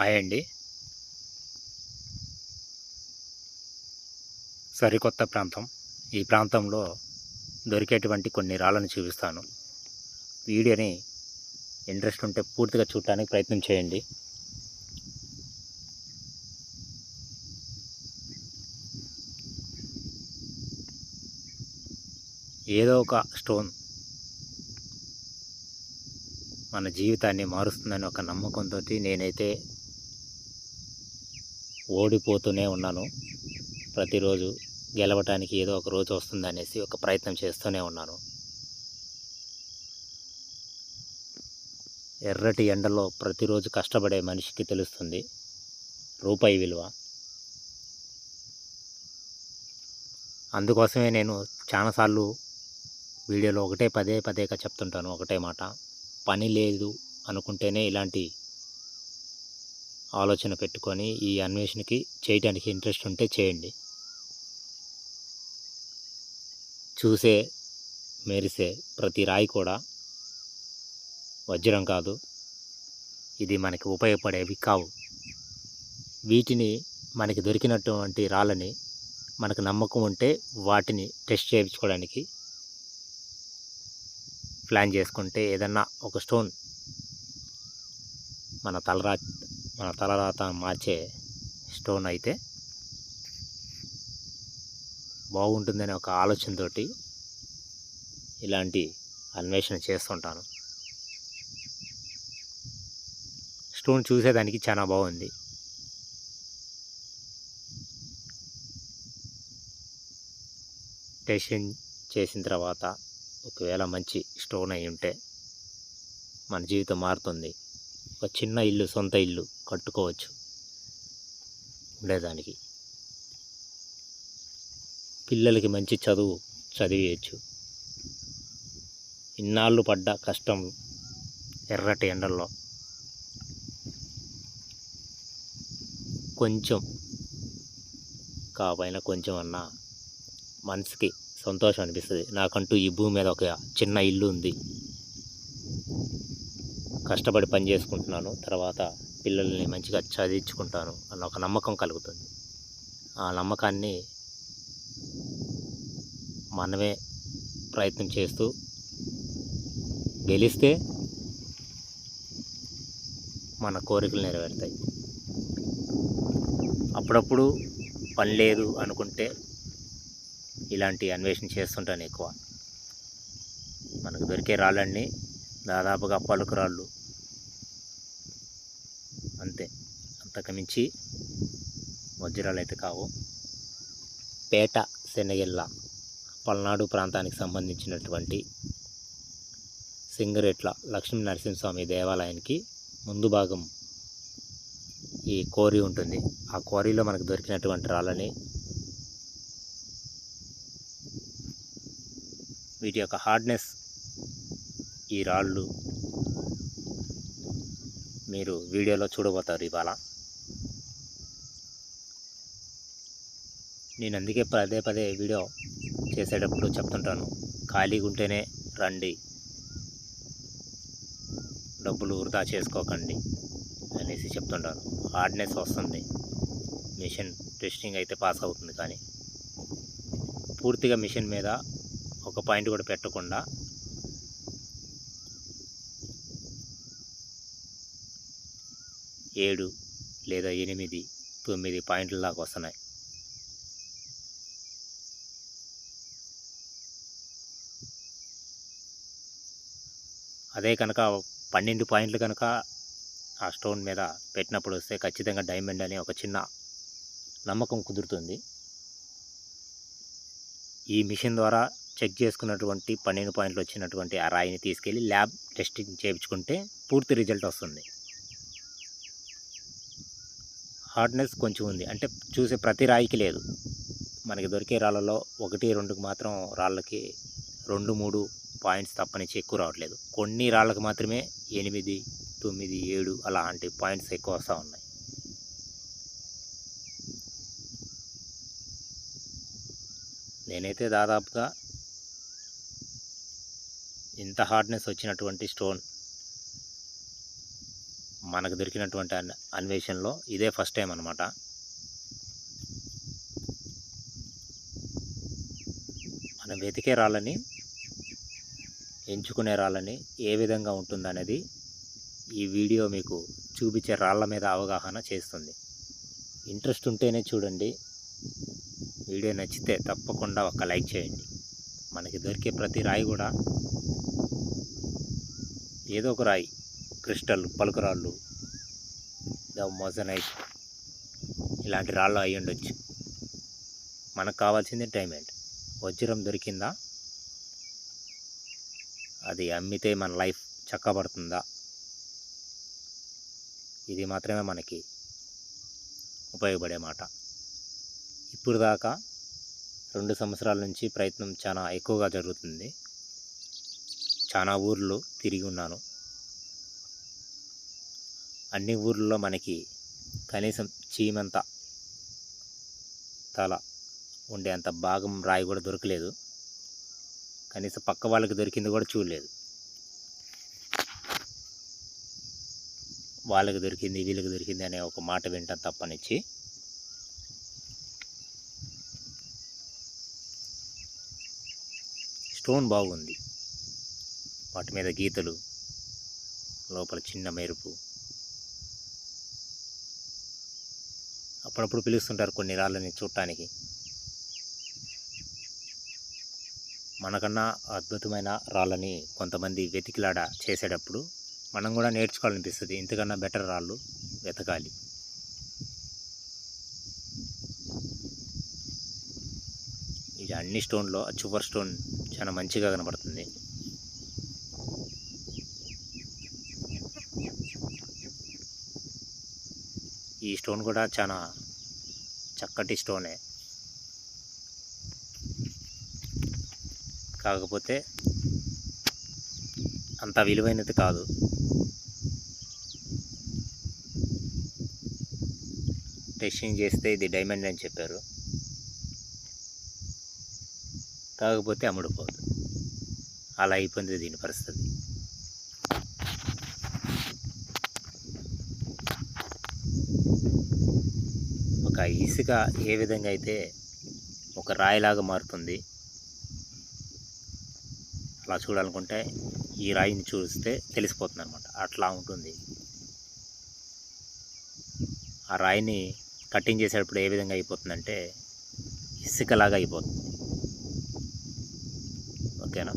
Hi అండి. సరికొత్త ప్రాంతం. ఈ ప్రాంతంలో దొరికేటువంటి కొన్ని రాళ్ళను చూపిస్తాను. వీడియోని ఇంట్రెస్ట్ ఉంటే పూర్తిగా చూడటానికి ప్రయత్నం చేయండి. ఏదో ఒక స్టోన్ మన జీవితాన్ని మారుస్తుందని ఒక నమ్మకంతో నేనైతే ఓడిపోతూనే ఉన్నాను. ప్రతిరోజు గెలవటానికి ఏదో ఒక రోజు వస్తుందనేసి ఒక ప్రయత్నం చేస్తూనే ఉన్నాను. ఎర్రటి ఎండలో ప్రతిరోజు కష్టపడే మనిషికి తెలుస్తుంది రూపాయి విలువ. అందుకోసమే నేను చాలాసార్లు వీడియోలో ఒకటే పదే పదేగా చెప్తుంటాను ఒకటే మాట. పని లేదు అనుకుంటేనే ఇలాంటి ఆలోచన పెట్టుకొని ఈ అన్వేషణకి చేయడానికి ఇంట్రెస్ట్ ఉంటే చేయండి. చూసే మెరిసే ప్రతి రాయి కూడా వజ్రం కాదు. ఇది మనకి ఉపయోగపడేవి కావు. వీటిని మనకి దొరికినటువంటి రాళ్ళని మనకు నమ్మకం ఉంటే వాటిని టెస్ట్ చేయించుకోవడానికి ప్లాన్ చేసుకుంటే ఏదన్నా ఒక స్టోన్ మన తలరా మన తలరాత మార్చే స్టోన్ అయితే బాగుంటుందనే ఒక ఆలోచనతోటి ఇలాంటి అన్వేషణ చేస్తుంటాను. స్టోన్ చూసేదానికి చాలా బాగుంది. టెస్టింగ్ చేసిన తర్వాత ఒకవేళ మంచి స్టోన్ అయి ఉంటే మన జీవితం మారుతుంది. ఒక చిన్న ఇల్లు సొంత ఇల్లు కట్టుకోవచ్చు. ఉండేదానికి. పిల్లలకి మంచి చదువు చదివేయచ్చు. ఇన్నాళ్ళు పడ్డ కష్టం ఎర్రటి ఎండల్లో. కొంచెం కాపైన కొంచెం అన్నా మనసుకి సంతోషం అనిపిస్తుంది. నాకంటూ ఈ భూమి మీద ఒక చిన్న ఇల్లు ఉంది. కష్టపడి పని చేసుకుంటున్నాను తర్వాత పిల్లల్ని మంచిగా చదివించుకుంటాను అన్న ఒక నమ్మకం కలుగుతుంది. ఆ నమ్మకాన్ని మనమే ప్రయత్నం చేస్తూ గెలిస్తే మన కోరికలు నెరవేరుతాయి. అప్పుడప్పుడు పని లేదు అనుకుంటే ఇలాంటి అన్వేషణ చేస్తుంటాను ఎక్కువ. మనకు దొరికే రాళ్ళన్నీ దాదాపుగా పలుకు రాళ్ళు అంతే. అంతకుమించి వజ్రాలు అయితే కావు. పేట శనగెల్ల పల్నాడు ప్రాంతానికి సంబంధించినటువంటి సింగరేట్ల లక్ష్మీ నరసింహస్వామి దేవాలయానికి ముందు భాగం ఈ కోరి ఉంటుంది. ఆ కోరిలో మనకు దొరికినటువంటి రాళ్ళని వీటి యొక్క హార్డ్నెస్ ఈ రాళ్ళు మీరు వీడియోలో చూడబోతారు ఇవాళ. నేను అందుకే పదే పదే వీడియో చేసేటప్పుడు చెప్తుంటాను. ఖాళీగా ఉంటేనే రండి. డబ్బులు వృధా చేసుకోకండి అనేసి చెప్తుంటాను. హార్డ్నెస్ వస్తుంది. మిషన్ టెస్టింగ్ అయితే పాస్ అవుతుంది కానీ. పూర్తిగా మిషన్ మీద ఒక పాయింట్ కూడా పెట్టకుండా ఏడు లేదా ఎనిమిది తొమ్మిది పాయింట్ల దాకా వస్తున్నాయి. అదే కనుక పన్నెండు పాయింట్లు కనుక ఆ స్టోన్ మీద పెట్టినప్పుడు వస్తే ఖచ్చితంగా డైమండ్ అనే ఒక చిన్న నమ్మకం కుదురుతుంది. ఈ మిషన్ ద్వారా చెక్ చేసుకున్నటువంటి పన్నెండు పాయింట్లు వచ్చినటువంటి ఆ రాయిని తీసుకెళ్ళి ల్యాబ్ టెస్టింగ్ చేయించుకుంటే పూర్తి రిజల్ట్ వస్తుంది. హార్డ్నెస్ కొంచెం ఉంది. అంటే చూసే ప్రతి రాయికి లేదు. మనకి దొరికే రాళ్ళలో ఒకటి రెండుకి మాత్రం రాళ్ళకి రెండు మూడు పాయింట్స్ తప్పనిచ్చి ఎక్కువ రావట్లేదు. కొన్ని రాళ్ళకి మాత్రమే ఎనిమిది తొమ్మిది ఏడు అలాంటి పాయింట్స్ ఎక్కువ వస్తూ ఉన్నాయి. నేనైతే దాదాపుగా ఇంత హార్డ్నెస్ వచ్చినటువంటి స్టోన్ మనకు దొరికినటువంటి అన్వేషణలో ఇదే ఫస్ట్ టైం అనమాట మనం వెతికే రాళ్ళని ఎంచుకునే రాళ్ళని ఏ విధంగా ఉంటుందనేది ఈ వీడియో మీకు చూపించే రాళ్ళ మీద అవగాహన చేస్తుంది. ఇంట్రెస్ట్ ఉంటేనే చూడండి. వీడియో నచ్చితే తప్పకుండా ఒక లైక్ చేయండి. మనకి దొరికే ప్రతి రాయి కూడా ఏదో ఒక రాయి. క్రిస్టల్ పలుకురాళ్ళు మొజనైట్ ఇలాంటి రాళ్ళు అయి ఉండొచ్చు. మనకు కావాల్సింది డైమండ్. వజ్రం దొరికిందా? అది అమ్మితే మన లైఫ్ చక్కబడుతుందా? ఇది మాత్రమే మనకి ఉపయోగపడే మాట. ఇప్పుడు దాకా రెండు సంవత్సరాల నుంచి ప్రయత్నం చాలా ఎక్కువగా జరుగుతుంది. చాలా ఊర్లు తిరిగి ఉన్నాను. అన్ని ఊర్లలో మనకి కనీసం చీమంత తల ఉండే అంత భాగం రాయి కూడా దొరకలేదు. కనీసం పక్క వాళ్ళకి దొరికింది కూడా చూడలేదు. వాళ్ళకి దొరికింది వీళ్ళకి దొరికింది అనే ఒక మాట వింటాం తప్పనిచ్చి స్టోన్ బాగుంది. వాటి మీద గీతలు లోపల చిన్న మెరుపు. అప్పుడప్పుడు పిలుస్తుంటారు కొన్ని రాళ్ళని చూడటానికి. మనకన్నా అద్భుతమైన రాళ్ళని కొంతమంది వెతికిలాడ చేసేటప్పుడు మనం కూడా నేర్చుకోవాలనిపిస్తుంది. ఇంతకన్నా బెటర్ రాళ్ళు వెతకాలి. ఇది అన్ని స్టోన్లో చువర్ స్టోన్ చాలా మంచిగా కనబడుతుంది. ఈ స్టోన్ కూడా చాలా చక్కటి స్టోనే. కాకపోతే అంత విలువైనది కాదు. టెస్టింగ్ చేస్తే ఇది డైమండ్ అని చెప్పారు. కాకపోతే అమ్ముడుపోదు. అలా అయిపోయింది దీని పరిస్థితి. ఒక ఇసుక ఏ విధంగా అయితే ఒక రాయిలాగా మారుతుంది. అలా చూడాలనుకుంటే ఈ రాయిని చూస్తే తెలిసిపోతుంది అనమాట అట్లా ఉంటుంది. ఆ రాయిని కటింగ్ చేసేటప్పుడు ఏ విధంగా అయిపోతుందంటే ఇసుకలాగా అయిపోతుంది. ఓకేనా?